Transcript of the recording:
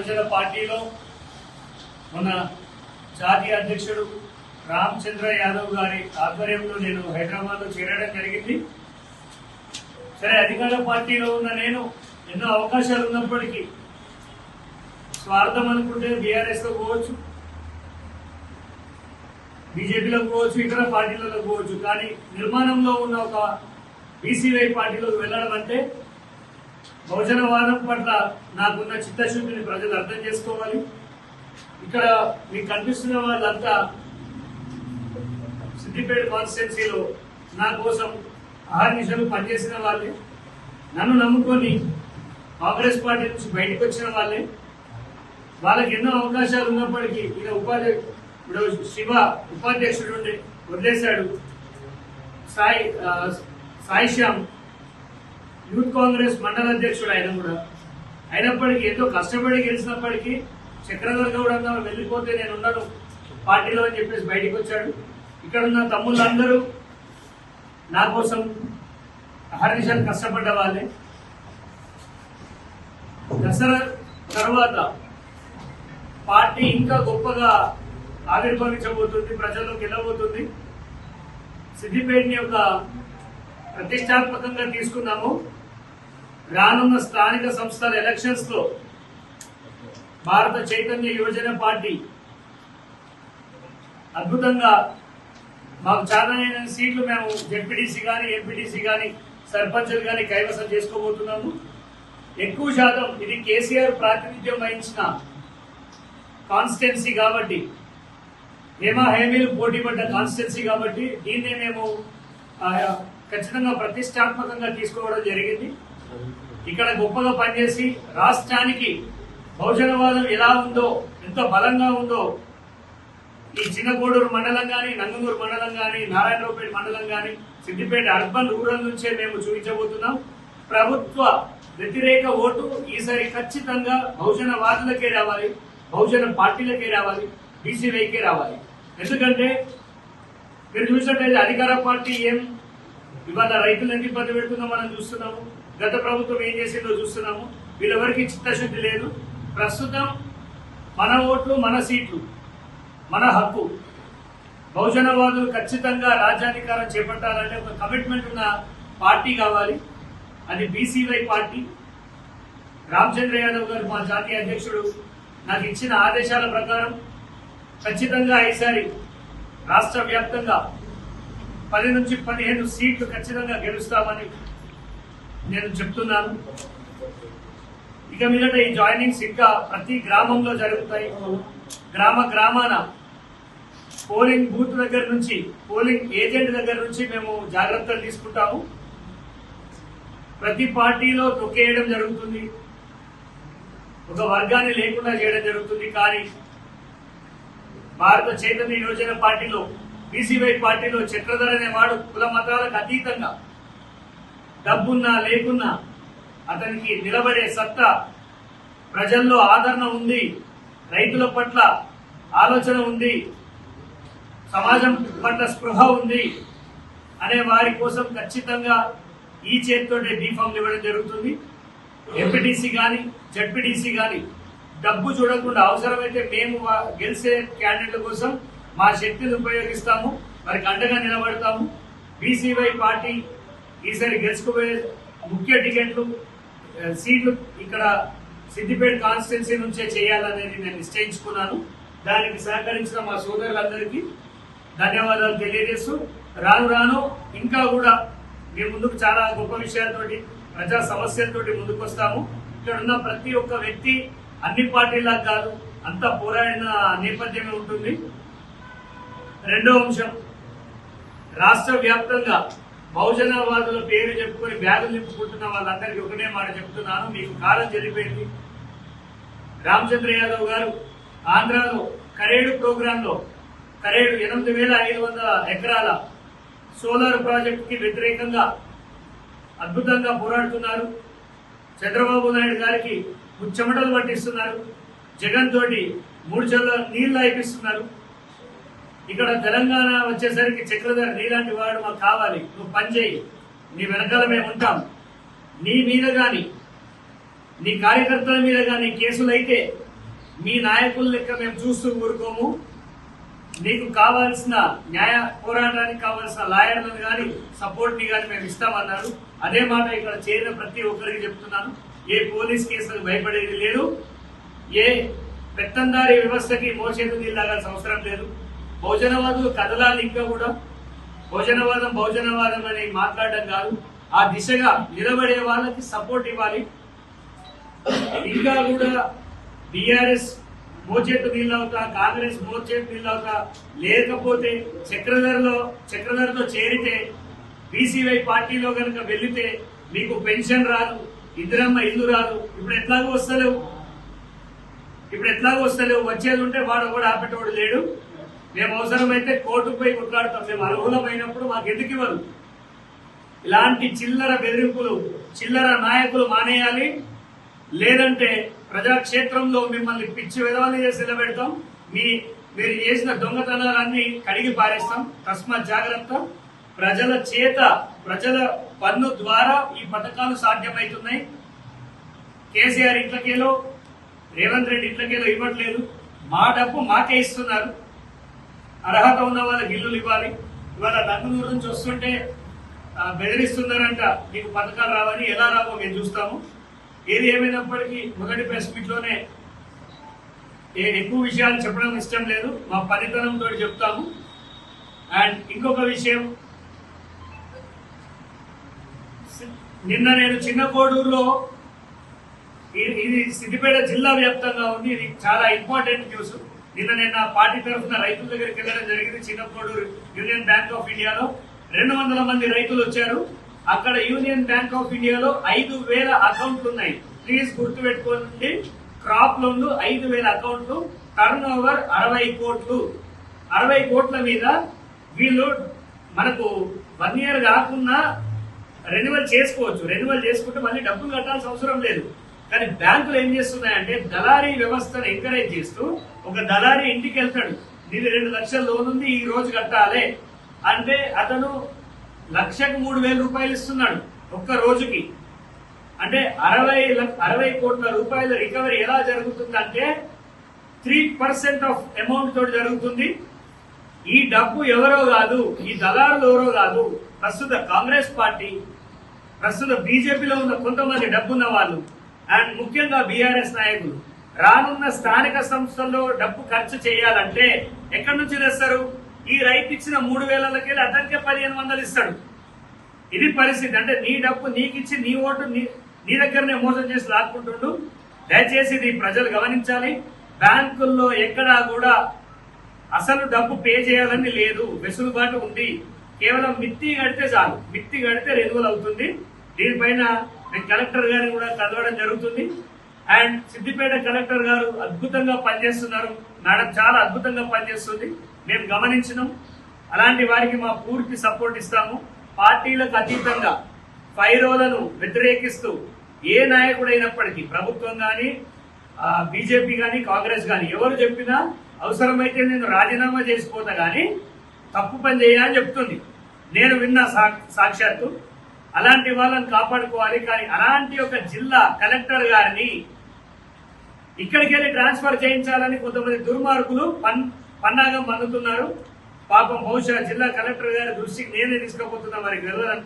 స్వజన పార్టీలో మన జాతీయ అధ్యక్షుడు రామచంద్ర యాదవ్ గారి ఆధ్వర్యంలో నేను హైదరాబాద్లో చేరడం జరిగింది. సరే అధికార పార్టీలో ఉన్న నేను ఎన్నో అవకాశాలు ఉన్నప్పటికీ స్వార్థం అనుకుంటే బీఆర్ఎస్లో పోవచ్చు బీజేపీలో పోవచ్చు ఇతర పార్టీలలో పోవచ్చు. కానీ నిర్మాణంలో ఉన్న ఒక బీసీవై పార్టీలోకి వెళ్ళడం అంటే బహుజనవాదం పట్ల నాకున్న చిత్తశుద్ధిని ప్రజలు అర్థం చేసుకోవాలి. ఇక్కడ మీకు కనిపిస్తున్న వాళ్ళంతా సిద్దిపేట కాన్స్టిట్యున్సీలో నా కోసం ఆహర్నిశలు పనిచేసిన వాళ్ళే. నన్ను నమ్ముకొని కాంగ్రెస్ పార్టీ నుంచి బయటకు వచ్చిన వాళ్ళే. వాళ్ళకి ఎన్నో అవకాశాలు ఉన్నప్పటికీ ఈయన ఉపాధి ఇప్పుడు శివ ఉపాధ్యక్షుడు వదిలేశాడు. సాయి సాయిశ్యామ్ సాయి శ్యామ్ యూత్ కాంగ్రెస్ మండల అధ్యక్షుడు ఆయన కూడా. అయినప్పటికీ ఎంతో కష్టపడి గెలిచినప్పటికీ చక్రధర్ గౌడ్ అన్న వెళ్ళిపోతే నేను ఉన్నాను పార్టీలో అని చెప్పేసి బయటికి వచ్చాడు. ఇక్కడ ఉన్న తమ్ముళ్ళందరూ నా కోసం అహర్నిశలు కష్టపడ్డ వాళ్ళే. దసరా తర్వాత పార్టీ ఇంకా గొప్పగా ఆవిర్భవించబోతుంది ప్రజల్లోకి వెళ్ళబోతుంది. సిద్దిపేటని ఒక ప్రతిష్టాత్మకంగా తీసుకున్నాము. రానున్న స్థానిక సంస్థల ఎలక్షన్స్లో భారత చైతన్య యువజన పార్టీ అద్భుతంగా మాకు చాలైన సీట్లు మేము జడ్పీటీసీ కానీ ఎంపీటీసీ కానీ సర్పంచులు కానీ కైవసం చేసుకోబోతున్నాము. ఎక్కువ శాతం ఇది కేసీఆర్ ప్రాతినిధ్యం వహించిన కాన్స్టిట్యున్సీ కాబట్టి హేమా హేమీలు పోటీ పడ్డ కాన్స్టిట్యున్సీ కాబట్టి దీన్నే మేము ఖచ్చితంగా ప్రతిష్టాత్మకంగా తీసుకోవడం జరిగింది. ఇక్కడ గొప్పగా పనిచేసి రాష్ట్రానికి బహుజనవాదం ఎలా ఉందో ఎంత బలంగా ఉందో ఈ చిన్నగూడూరు మండలం కానీ నంగనూరు మండలం కానీ నారాయణరావుపేట మండలం కానీ సిద్దిపేట అర్బన్ రూరల్ నుంచే మేము చూపించబోతున్నాం. ప్రభుత్వ వ్యతిరేక ఓటు ఈసారి ఖచ్చితంగా బహుజనవాదులకే రావాలి బహుజన పార్టీలకే రావాలి బీసీవైకే రావాలి. ఎందుకంటే మీరు చూసినట్టయితే అధికార పార్టీ ఏం ఇవాళ రైతులను ఇబ్బంది పెడుతుందో మనం చూస్తున్నాము. గత ప్రభుత్వం ఏం చేసిందో చూస్తున్నాము. వీళ్ళెవరికి చిత్తశుద్ధి లేదు. ప్రస్తుతం మన ఓట్లు మన సీట్లు మన హక్కు. బహుజనవాదులు ఖచ్చితంగా రాజ్యాధికారం చేపట్టాలంటే ఒక కమిట్మెంట్ ఉన్న పార్టీ కావాలి. అది బీసీవై పార్టీ. రామచంద్ర యాదవ్ గారు మా జాతీయ అధ్యక్షుడు నాకు ఇచ్చిన ఆదేశాల ప్రకారం ఖచ్చితంగా ఈసారి రాష్ట్ర వ్యాప్తంగా పది నుంచి పదిహేను సీట్లు ఖచ్చితంగా గెలుస్తామని నేను చెప్తున్నాను. ఇక మీదట ఈ జాయినింగ్స్ ఇంకా ప్రతి గ్రామంలో జరుగుతాయి. గ్రామ గ్రామాన పోలింగ్ బూత్ దగ్గర నుంచి పోలింగ్ ఏజెంట్ దగ్గర నుంచి మేము జాగ్రత్తలు తీసుకుంటాము. ప్రతి పార్టీలో తొక్కేయడం జరుగుతుంది. ఒక వర్గాన్ని లేకుండా చేయడం జరుగుతుంది. కానీ భారత చైతన్య యోజన పార్టీలో బీసీవై పార్టీలో చక్రధర్ అనేవాడు కుల మతాలకు అతీతంగా డబ్బున్నా లేకున్నా అతనికి నిలబడే సత్తా ప్రజల్లో ఆదరణ ఉంది రైతుల పట్ల ఆలోచన ఉంది సమాజం పట్ల స్పృహ ఉంది అనే వారి కోసం ఖచ్చితంగా ఈ చేతితోటే బీఫామ్ ఇవ్వడం జరుగుతుంది. ఎంపీటీసీ కానీ జడ్పీటీసీ కానీ డబ్బు చూడకుండా అవసరమైతే మేము గెలిచే క్యాండిడేట్ల కోసం మా శక్తిని ఉపయోగిస్తాము వారికి అండగా నిలబడతాము. బీసీవై పార్టీ ఈసారి గెలుచుకుపోయే ముఖ్య టికెట్లు సీట్లు ఇక్కడ సిద్దిపేట కాన్స్టిట్యున్సీ నుంచే చేయాలనేది నేను నిశ్చయించుకున్నాను. దానికి సహకరించిన మా సోదరులందరికీ ధన్యవాదాలు తెలియజేస్తూ రాను రాను ఇంకా కూడా మీ ముందుకు చాలా గొప్ప విషయాలతోటి ప్రజా సమస్యలతోటి ముందుకు వస్తాము ఇక్కడ ఉన్న ప్రతి ఒక్క వ్యక్తి అన్ని పార్టీలా కాదు అంత పోరాడిన నేపథ్యమే ఉంటుంది. రెండో అంశం రాష్ట్ర వ్యాప్తంగా బహుజనవాదుల పేరు చెప్పుకొని బ్యాగులు నింపుకుంటున్న వాళ్ళందరికీ ఒకటే మాట చెప్తున్నాను. మీకు కాలం చెల్లిపోయింది రామచంద్ర యాదవ్ గారు ఆంధ్రాలో కరేడు ప్రోగ్రాంలో కరేడు ఎనిమిది వేల ఐదు వందల ఎకరాల సోలార్ ప్రాజెక్టుకి వ్యతిరేకంగా అద్భుతంగా పోరాడుతున్నారు. చంద్రబాబు నాయుడు గారికి ముచ్చమటలు పట్టిస్తున్నారు. జగన్ తోటి మూడు చెల్ల నీళ్ళు అయిపిస్తున్నారు. ఇక్కడ తెలంగాణ వచ్చేసరికి చక్రధర్ నీలాంటి వాడు మాకు కావాలి. నువ్వు పని చేయి. నీ వెనకాల మేము ఉంటాం. నీ మీద కానీ నీ కార్యకర్తల మీద కానీ కేసులు అయితే మీ నాయకుల లెక్క మేము చూస్తూ ఊరుకోము. నీకు కావాల్సిన న్యాయ పోరాటానికి కావాల్సిన లాయర్లను కానీ సపోర్ట్ని కానీ మేము ఇస్తామన్నారు. అదే మాట ఇక్కడ చేరిన ప్రతి ఒక్కరికి చెప్తున్నాను. ఏ పోలీస్ కేసులకు భయపడేది లేదు. ఏ పెత్తందారి వ్యవస్థకి మోచేతి నీళ్ళగాల్సిన అవసరం లేదు. బహుజనవాదులు కదలాలి ఇంకా కూడా. భోజనవాదం భోజనవాదం అని మాట్లాడడం కాదు. ఆ దిశగా నిలబడే వాళ్ళకి సపోర్ట్ ఇవ్వాలి. ఇంకా కూడా బీఆర్ఎస్ మోచేట్టు వీళ్ళవుతా కాంగ్రెస్ మోచేట్టు వీళ్ళవుతా. లేకపోతే చక్రధరలో చక్రధరతో చేరితే బీసీవై పార్టీలో కనుక వెళ్ళితే మీకు పెన్షన్ రాదు ఇద్దరమ్మ ఇల్లు రాదు. ఇప్పుడు ఎట్లాగో వస్తలేవు. ఇప్పుడు ఎట్లాగో వస్తలేవు. వచ్చేది ఉంటే వాడు కూడా ఆపేటోడు లేడు. మేము అవసరమైతే కోర్టుకు పోయి కొట్లాడతాం. మేము అర్హులమైనప్పుడు మాకు ఎందుకు ఇవ్వరు? ఇలాంటి చిల్లర బెదిరింపులు చిల్లర నాయకులు మానేయాలి. లేదంటే ప్రజాక్షేత్రంలో మిమ్మల్ని పిచ్చి విధవాన్ని చేసి నిలబెడతాం. మీ మీరు చేసిన దొంగతనాలన్నీ కడిగి పారేస్తాం. తస్మాత్ జాగ్రత్త. ప్రజల చేత ప్రజల పన్ను ద్వారా ఈ పథకాలు సాధ్యమవుతున్నాయి. కేసీఆర్ ఇంట్లకేలో రేవంత్ రెడ్డి ఇంట్లకేలో ఇవ్వట్లేదు. మా డబ్బు మాకే ఇస్తున్నారు. అర్హత ఉన్న వాళ్ళకి ఇల్లులు ఇవ్వాలి. ఇవాళ నంగునూరు నుంచి వస్తుంటే బెదిరిస్తున్నారంట మీకు పథకాలు రావని ఎలా రావో మేము చూస్తాము. ఏది ఏమైనప్పటికీ మొదటి ప్రెస్ మీట్లోనే ఏ- ఎక్కువ విషయాలు చెప్పడం ఇష్టం లేదు. మా పనితనంతో చెప్తాము. అండ్ ఇంకొక విషయం నిన్న నేను చిన్న కోడూరులో ఇది ఇది సిద్దిపేట జిల్లా వ్యాప్తంగా ఉంది. ఇది చాలా ఇంపార్టెంట్ న్యూస్. నిన్న నేను నా పార్టీ తరఫున రైతుల దగ్గరికి వెళ్ళడం జరిగింది. చిన్నప్పుడు యూనియన్ బ్యాంక్ ఆఫ్ ఇండియాలో రెండు వందల మంది రైతులు వచ్చారు. అక్కడ యూనియన్ బ్యాంక్ ఆఫ్ ఇండియాలో ఐదు వేల అకౌంట్లు ఉన్నాయి. ప్లీజ్ గుర్తు పెట్టుకోండి క్రాప్ లోన్లు ఐదు వేల అకౌంట్లు టర్న్ ఓవర్ అరవై కోట్లు. అరవై కోట్ల మీద వీళ్ళు మనకు వన్ ఇయర్ కాకుండా రెన్యువల్ చేసుకోవచ్చు. రెన్యువల్ చేసుకుంటే మళ్ళీ డబ్బులు కట్టాల్సిన అవసరం లేదు. కానీ బ్యాంకులు ఏం చేస్తున్నాయంటే దళారీ వ్యవస్థను ఎంకరేజ్ చేస్తూ ఒక దళారీ ఇంటికి వెళ్తాడు. నీది రెండు లక్షల లోన్ ఉంది ఈ రోజు కట్టాలి. అంటే అతను లక్షకు మూడు వేల రూపాయలు ఇస్తున్నాడు ఒక్క రోజుకి. అంటే అరవై అరవై కోట్ల రూపాయల రికవరీ ఎలా జరుగుతుందంటే త్రీ పర్సెంట్ ఆఫ్ అమౌంట్ తోటి జరుగుతుంది. ఈ డబ్బు ఎవరో కాదు ఈ దళారులు ఎవరో కాదు ప్రస్తుత కాంగ్రెస్ పార్టీ ప్రస్తుత బీజేపీలో ఉన్న కొంతమంది డబ్బున్న వాళ్ళు అండ్ ముఖ్యంగా బీఆర్ఎస్ నాయకులు. రానున్న స్థానిక సంస్థల్లో డబ్బు ఖర్చు చేయాలంటే ఎక్కడి నుంచి తెస్తారు? ఈ రైతు ఇచ్చిన మూడు వేలకి అతనికే పదిహేను వందలు ఇస్తాడు. ఇది పరిస్థితి. అంటే నీ డబ్బు నీకిచ్చి నీ ఓటు నీ నీ దగ్గరనే మోసం చేసి లాక్కుంటుండు. దయచేసి ఇది ప్రజలు గమనించాలి. బ్యాంకుల్లో ఎక్కడా కూడా అసలు డబ్బు పే చేయాలని లేదు. వెసులుబాటు ఉంది. కేవలం మిత్తి కడితే చాలు. మిత్తి కడితే రెన్యువల్ అవుతుంది. దీనిపైన నేను కలెక్టర్ గారిని కూడా కలవడం జరుగుతుంది. అండ్ సిద్దిపేట కలెక్టర్ గారు అద్భుతంగా పనిచేస్తున్నారు. మేడం చాలా అద్భుతంగా పనిచేస్తుంది. మేము గమనించినాం. అలాంటి వారికి మా పూర్తి సపోర్ట్ ఇస్తాము. పార్టీలకు అతీతంగా ఫైరోలను వ్యతిరేకిస్తూ ఏ నాయకుడైనప్పటికీ ప్రభుత్వం కానీ బీజేపీ కానీ కాంగ్రెస్ కానీ ఎవరు చెప్పినా అవసరమైతే నేను రాజీనామా చేసిపోతా కానీ తప్పు పని చేయని చెప్తుంది. నేను విన్నా సా- సాక్షాత్తు అలాంటి వాళ్ళని కాపాడుకోవాలి. కానీ అలాంటి ఒక జిల్లా కలెక్టర్ గారిని ఇక్కడికి వెళ్ళి ట్రాన్స్ఫర్ చేయించాలని కొంతమంది దుర్మార్గులు పన్ పన్నాగం పన్నుతున్నారు. పాపం బహుశా జిల్లా కలెక్టర్ గారి దృష్టికి నేనే తీసుకోబోతున్నా వారికి వెళ్ళాలనుకుంటున్నాను